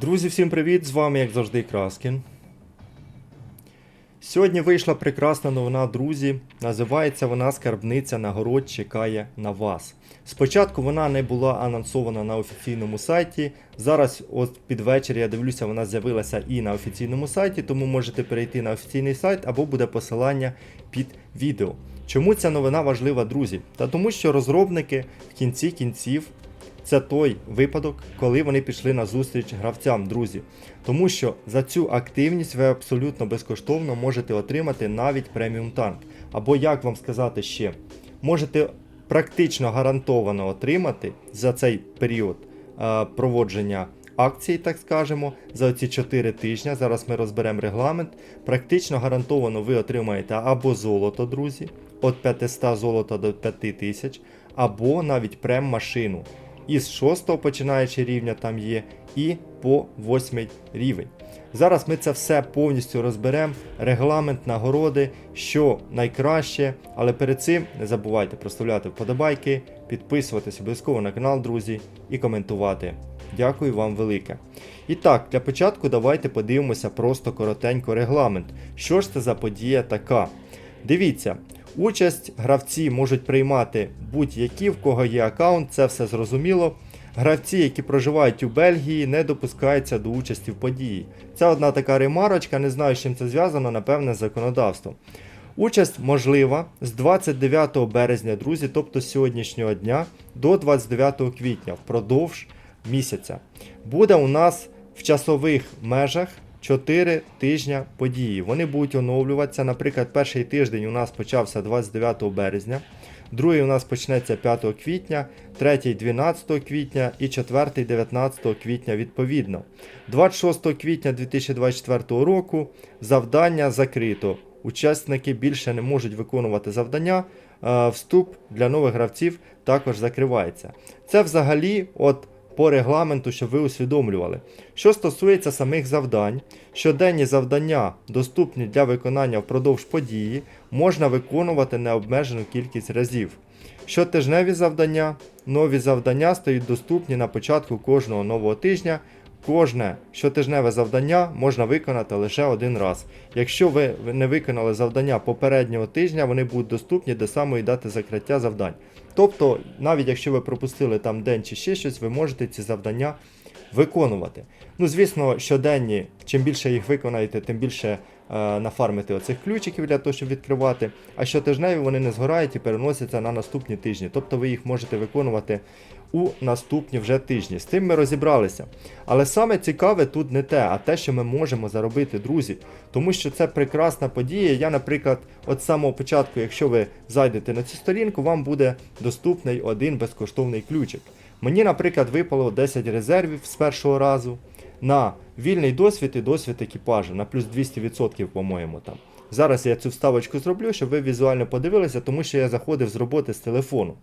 Друзі, всім привіт! З вами, як завжди, Краскін. Сьогодні вийшла прекрасна новина, друзі. Називається вона Скарбниця нагород чекає на вас. Спочатку вона не була анонсована на офіційному сайті. Зараз, от під вечір, я дивлюся, вона з'явилася і на офіційному сайті, тому можете перейти на офіційний сайт або буде посилання під відео. Чому ця новина важлива, друзі? Та тому, що розробники в кінці кінців це той випадок, коли вони пішли на зустріч гравцям, друзі. Тому що за цю активність ви абсолютно безкоштовно можете отримати навіть преміум танк. Або як вам сказати ще, можете практично гарантовано отримати за цей період е, проводження акції, так скажемо, за ці 4 тижні. Зараз ми розберемо регламент. Практично гарантовано ви отримаєте або золото, друзі, від 500 золота до 5000, або навіть прем-машину. Із 6 починаючи рівня там є, і по 8 рівень. Зараз ми це все повністю розберемо. Регламент нагороди, що найкраще. Але перед цим не забувайте проставляти вподобайки, підписуватись обов'язково на канал, друзі, і коментувати. Дякую вам велике. І так, для початку давайте подивимося просто коротенько регламент. Що ж це за подія така? Дивіться, участь гравці можуть приймати будь-які, в кого є аккаунт, це все зрозуміло. Гравці, які проживають у Бельгії, не допускаються до участі в події. Це одна така ремарочка, не знаю, з чим це зв'язано, напевне, з законодавством. Участь можлива з 29 березня, друзі, тобто з сьогоднішнього дня, до 29 квітня, впродовж місяця. Буде у нас в часових межах 4 тижня події. Вони будуть оновлюватися. Наприклад, перший тиждень у нас почався 29 березня, другий у нас почнеться 5 квітня, третій 12 квітня і четвертий 19 квітня відповідно. 26 квітня 2024 року завдання закрито. Учасники більше не можуть виконувати завдання. е, Вступ для нових гравців також закривається. Це взагалі, от по регламенту, щоб ви усвідомлювали. Що стосується самих завдань, щоденні завдання, доступні для виконання впродовж події, можна виконувати необмежену кількість разів. Щотижневі завдання, нові завдання стають доступні на початку кожного нового тижня. Кожне щотижневе завдання можна виконати лише один раз. Якщо ви не виконали завдання попереднього тижня, вони будуть доступні до самої дати закриття завдань. Тобто, навіть якщо ви пропустили там день чи ще щось, ви можете ці завдання виконувати. Ну, звісно, щоденні, чим більше їх виконаєте, тим більше е, нафармите оцих ключиків для того, щоб відкривати. А щотижневі вони не згорають і переносяться на наступні тижні. Тобто ви їх можете виконувати у наступні вже тижні. З тим ми розібралися. Але саме цікаве тут не те, а те, що ми можемо заробити, друзі. Тому що це прекрасна подія. Я, наприклад, от самого початку, якщо ви зайдете на цю сторінку, вам буде доступний один безкоштовний ключик. Мені, наприклад, випало 10 резервів з першого разу на вільний досвід і досвід екіпажу на плюс 200%, по-моєму там. Зараз я цю вставочку зроблю, щоб ви візуально подивилися, тому що я заходив з роботи з телефону.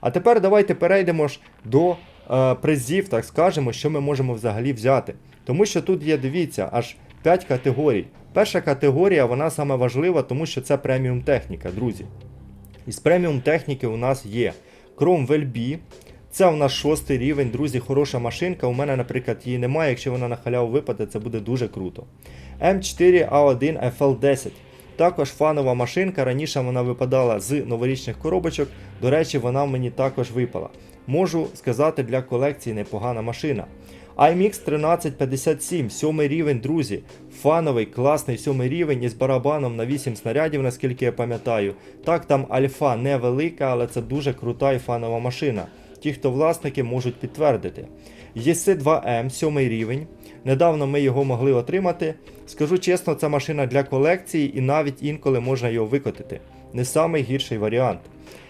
А тепер давайте перейдемо ж до е, призів, так скажемо, що ми можемо взагалі взяти. Тому що тут є, дивіться, аж 5 категорій. Перша категорія, вона саме важлива, тому що це преміум техніка, друзі. Із преміум техніки у нас є Chrome VLB. Це у нас шостий рівень, друзі, хороша машинка. У мене, наприклад, її немає. Якщо вона на халяву випаде, це буде дуже круто. М4А1 FL10. Також фанова машинка. Раніше вона випадала з новорічних коробочок. До речі, вона мені також випала. Можу сказати, для колекції непогана машина. IMX 1357, сьомий рівень, друзі. Фановий, класний сьомий рівень із барабаном на 8 снарядів, наскільки я пам'ятаю. Так, там альфа невелика, але це дуже крута і фанова машина. Ті, хто власники, можуть підтвердити. ЄС-2М, сьомий рівень. Недавно ми його могли отримати. Скажу чесно, це машина для колекції і навіть інколи можна його викотити. Не самий гірший варіант.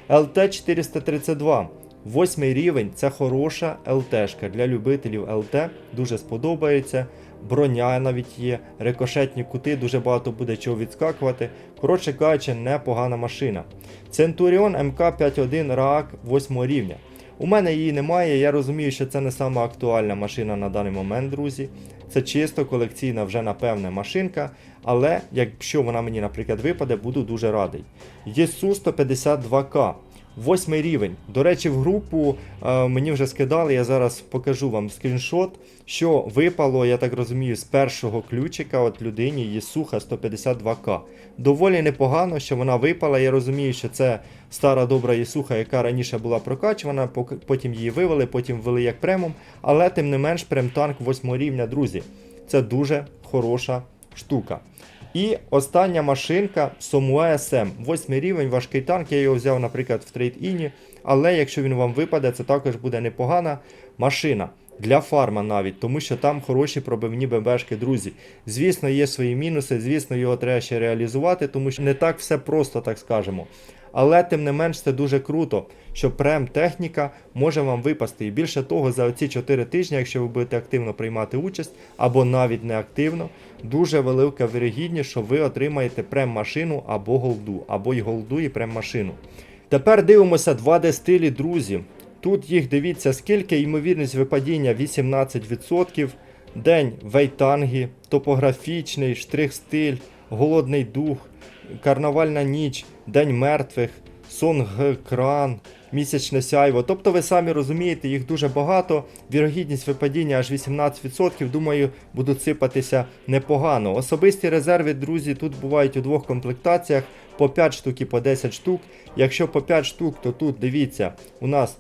ЛТ-432. Восьмий рівень це хороша ЛТшка для любителів ЛТ. Дуже сподобається. Броня навіть є, рикошетні кути, дуже багато буде чого відскакувати. Коротше кажучи, непогана машина. Centurion МК-51 РААК 8 рівня. У мене її немає, я розумію, що це не сама актуальна машина на даний момент, друзі. Це чисто колекційна вже напевне машинка, але якщо вона мені, наприклад, випаде, буду дуже радий. ЄСУ 152К. Восьмий рівень. До речі, в групу е, мені вже скидали, я зараз покажу вам скріншот, що випало, я так розумію, з першого ключика от людині Єсуха 152к. Доволі непогано, що вона випала. Я розумію, що це стара добра Єсуха, яка раніше була прокачувана, потім її вивели, потім ввели як премом. Але тим не менш, прем-танк 8 рівня, друзі. Це дуже хороша штука. І остання машинка Somua SM. Восьмий рівень, важкий танк. Я його взяв, наприклад, в трейд-іні. Але якщо він вам випаде, це також буде непогана машина. Для фарма навіть, тому що там хороші пробивні ББшки, друзі. Звісно, є свої мінуси, звісно, його треба ще реалізувати, тому що не так все просто, так скажемо. Але тим не менш це дуже круто, що прем техніка може вам випасти. І більше того, за оці 4 тижні, якщо ви будете активно приймати участь, або навіть не активно, дуже велика вірогідність, що ви отримаєте прем-машину або голду, або й голду і прем-машину. Тепер дивимося 2D стилі, друзі. Тут їх дивіться скільки, ймовірність випадіння 18%, день вейтанги, топографічний, штрих-стиль, голодний дух, карнавальна ніч, день мертвих, сон кран, місячне сяйво. Тобто ви самі розумієте, їх дуже багато. Вірогідність випадіння аж 18%. Думаю, будуть сипатися непогано. Особисті резерви, друзі, тут бувають у двох комплектаціях по 5 штук і по 10 штук. Якщо по 5 штук, то тут дивіться, у нас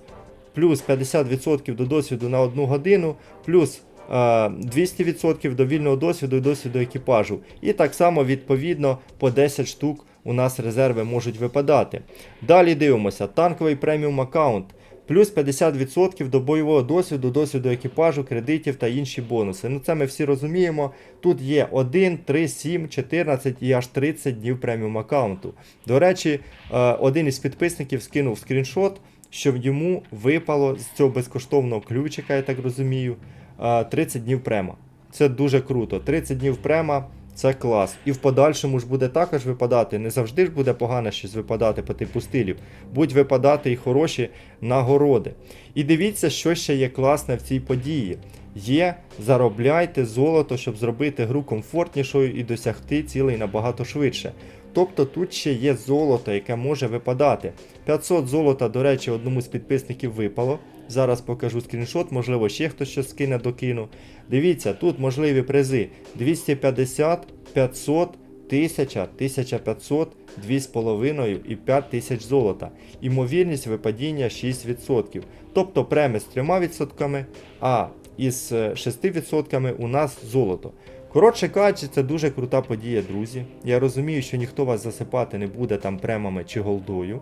плюс 50% до досвіду на 1 годину, плюс 200% до вільного досвіду і досвіду екіпажу. І так само, відповідно, по 10 штук у нас резерви можуть випадати. Далі дивимося, танковий преміум аккаунт. Плюс 50% до бойового досвіду, досвіду екіпажу, кредитів та інші бонуси. Ну це ми всі розуміємо. Тут є 1, 3, 7, 14 і аж 30 днів преміум аккаунту. До речі, е, один із підписників скинув скріншот, що йому випало з цього безкоштовного ключика, я так розумію, е, 30 днів према. Це дуже круто. 30 днів према. Це клас. І в подальшому ж буде також випадати. Не завжди ж буде погано щось випадати по типу стилів. Будуть випадати і хороші нагороди. І дивіться, що ще є класне в цій події. Є заробляйте золото, щоб зробити гру комфортнішою і досягти цілей набагато швидше. Тобто тут ще є золото, яке може випадати. 500 золота, до речі, одному з підписників випало. Зараз покажу скріншот, можливо, ще хтось щось скине докину. Дивіться, тут можливі призи 250, 500, 1000, 1500, 2,5 і 5000 золота. Імовірність випадіння 6%. Тобто преми з 3%, а із е, 6% у нас золото. Коротше кажучи, це дуже крута подія, друзі. Я розумію, що ніхто вас засипати не буде там премами чи голдою.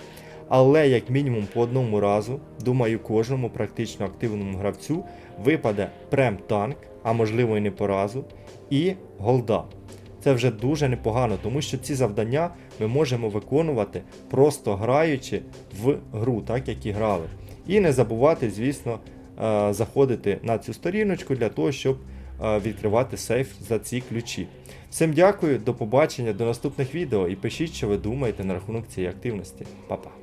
Але як мінімум по одному разу, думаю, кожному практично активному гравцю випаде прем-танк, а можливо і не по разу, і голда. Це вже дуже непогано, тому що ці завдання ми можемо виконувати просто граючи в гру, так як і грали. І не забувати, звісно, е, заходити на цю сторіночку для того, щоб відкривати сейф за ці ключі. Всім дякую, до побачення, до наступних відео і пишіть, що ви думаєте на рахунок цієї активності. Па-па.